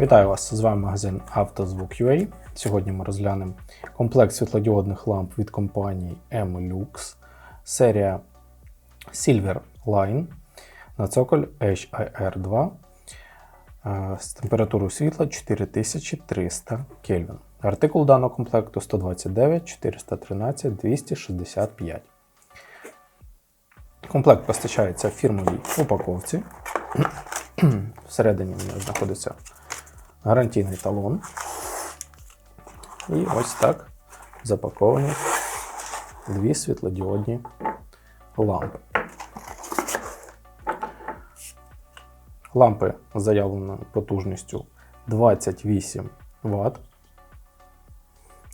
Вітаю вас! З вами магазин «Автозвук.UA». Сьогодні ми розглянемо комплект світлодіодних ламп від компанії M-Lux, серія Silver Line на цоколь HIR2 е, з температурою світла 4300 Кельвін. Артикул даного комплекту 129 413 265. Комплект постачається в фірмовій упаковці. Всередині в нього знаходиться гарантійний талон. І ось так запаковані дві світлодіодні лампи. Лампи з заявленою потужністю 28 Вт.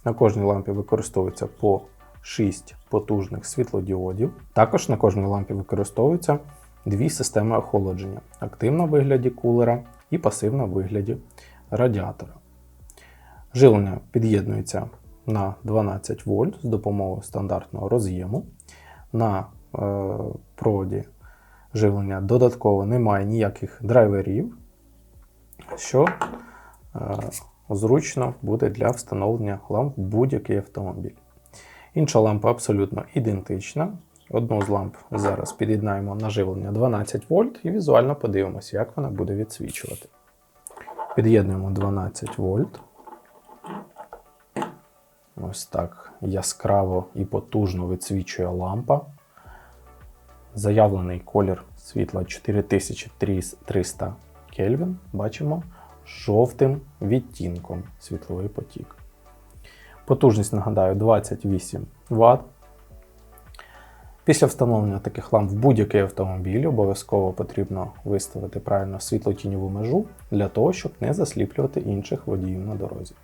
На кожній лампі використовується по 6 потужних світлодіодів. Також на кожній лампі використовуються дві системи охолодження: активна в вигляді кулера і пасивна в вигляді радіатора. Живлення під'єднується на 12 вольт з допомогою стандартного роз'єму. На е, проводі живлення додатково немає ніяких драйверів, що е, зручно буде для встановлення ламп в будь-який автомобіль. Інша лампа абсолютно ідентична. Одну з ламп зараз під'єднаємо на живлення 12 вольт і візуально подивимося, як вона буде відсвічувати. Під'єднуємо 12 вольт. Ось так яскраво і потужно відсвічує лампа. Заявлений колір світла 4300 Кельвін. Бачимо жовтим відтінком світловий потік. Потужність, нагадаю, 28 Вт. Після встановлення таких ламп в будь-який автомобіль обов'язково потрібно виставити правильно світлотіньову межу для того, щоб не засліплювати інших водіїв на дорозі.